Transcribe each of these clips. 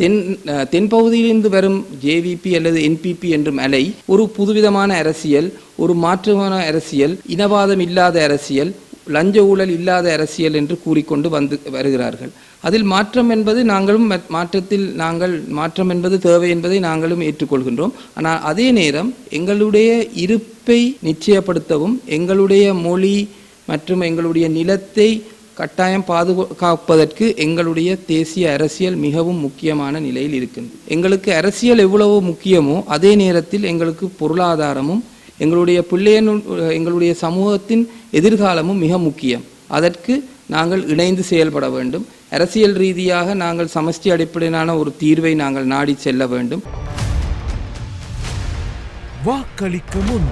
தென் தென்பகுதியிலிருந்து வரும் ஜேவிபி அல்லது என்பிபி என்றும் அலை ஒரு புதுவிதமான அரசியல் ஒரு மாற்றமான அரசியல் இனவாதம் இல்லாத அரசியல் லஞ்ச ஊழல் இல்லாத அரசியல் என்று கூறிக்கொண்டு வந்து வருகிறார்கள். அதில் மாற்றம் என்பது நாங்களும் ம- மாற்றத்தில் நாங்கள் மாற்றம் என்பது தேவை என்பதை நாங்களும் ஏற்றுக்கொள்கின்றோம். ஆனால் அதே நேரம் எங்களுடைய இருப்பை நிச்சயப்படுத்தவும் எங்களுடைய மொழி மற்றும் எங்களுடைய நிலத்தை கட்டாயம் பாதுகாப்பதற்கு எங்களுடைய தேசிய அரசியல் மிகவும் முக்கியமான நிலையில் இருக்கின்றது. எங்களுக்கு அரசியல் எவ்வளவு முக்கியமோ அதே நேரத்தில் எங்களுக்கு பொருளாதாரமும் எங்களுடைய பிள்ளையனு எங்களுடைய சமூகத்தின் எதிர்காலமும் மிக முக்கியம். அதற்கு நாங்கள் இணைந்து செயல்பட வேண்டும். அரசியல் ரீதியாக நாங்கள் சமஷ்டி அடிப்படையிலான ஒரு தீர்வை நாங்கள் நாடி செல்ல வேண்டும். வாக்களிக்க முன்.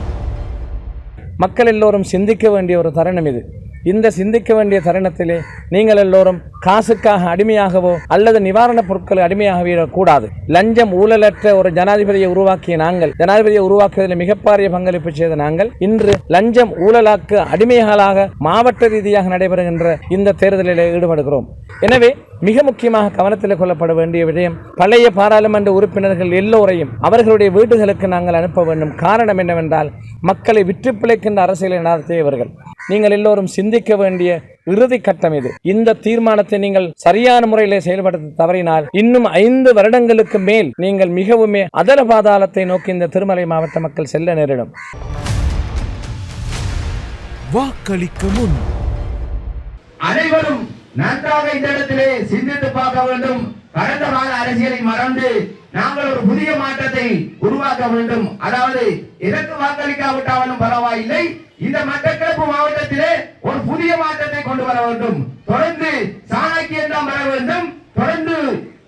மக்கள் எல்லோரும் சிந்திக்க வேண்டிய ஒரு தருணம் இது. இந்த சிந்திக்க வேண்டிய தருணத்திலே நீங்கள் எல்லோரும் காசுக்காக அடிமையாகவோ அல்லது நிவாரணப் பொருட்களை அடிமையாகவோ கூடாது லஞ்சம் ஊழலற்ற ஒரு ஜனாதிபதியை உருவாக்கிய நாங்கள் ஜனாதிபதியை உருவாக்குவதில் மிகப்பாரிய பங்களிப்பு செய்த நாங்கள் இன்று லஞ்சம் ஊழலாக்கு அடிமைகளாக மாவட்ட ரீதியாக நடைபெறுகின்ற இந்த தேர்தலில் ஈடுபடுகிறோம். எனவே மிக முக்கியமாக கவனத்தில் கொள்ளப்பட வேண்டிய விடயம் பழைய பாராளுமன்ற உறுப்பினர்கள் எல்லோரையும் அவர்களுடைய வீடுகளுக்கு நாங்கள் அனுப்ப வேண்டும். காரணம் என்னவென்றால் மக்களை விற்று பிழைக்கின்ற அரசியலை நடத்தியவர்கள் நீங்கள் எல்லோரும் சிந்திக்க வேண்டிய இறுதி கட்டம் இது. இந்த தீர்மானத்தை நீங்கள் சரியான முறையில் செயல்படுத்த தவறினால் இன்னும் ஐந்து வருடங்களுக்கு மேல் நீங்கள் மிகவுமே அதல பாதாளத்தை நோக்கி இந்த திருமலை மாவட்ட மக்கள் செல்ல நேரிடும். வாக்களிக்க முன். அனைவரும் நன்றாக இந்த இடத்திலே சிந்தித்து பார்க்க வேண்டும். கடந்த கால அரசியலை மறந்து நாங்கள் ஒரு புதிய மாற்றத்தை உருவாக்க வேண்டும். அதாவது எனக்கு வாக்களிக்காவிட்டாலும் பரவாயில்லை. இந்த மட்டக்களப்பு மாவட்டத்திலே ஒரு புதிய மாற்றத்தை கொண்டு வர வேண்டும். தொடர்ந்து சாணக்கியம் தான் வர வேண்டும். தொடர்ந்து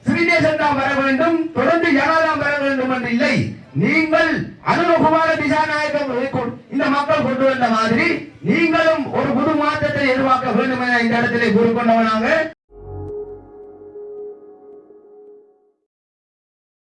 ஸ்ரீநேசன் தான் வர வேண்டும். தொடர்ந்து ஜனதாம் வர வேண்டும் என்று இல்லை. நீங்கள் அனுரகுமார திசாநாயகம் இந்த மக்கள் கொண்டு வந்த மாதிரி நீங்களும் ஒரு புது மாற்றத்தை எதிர்பார்க்க வேண்டும் என இந்த இடத்திலே கூறிக்கொண்டவனாக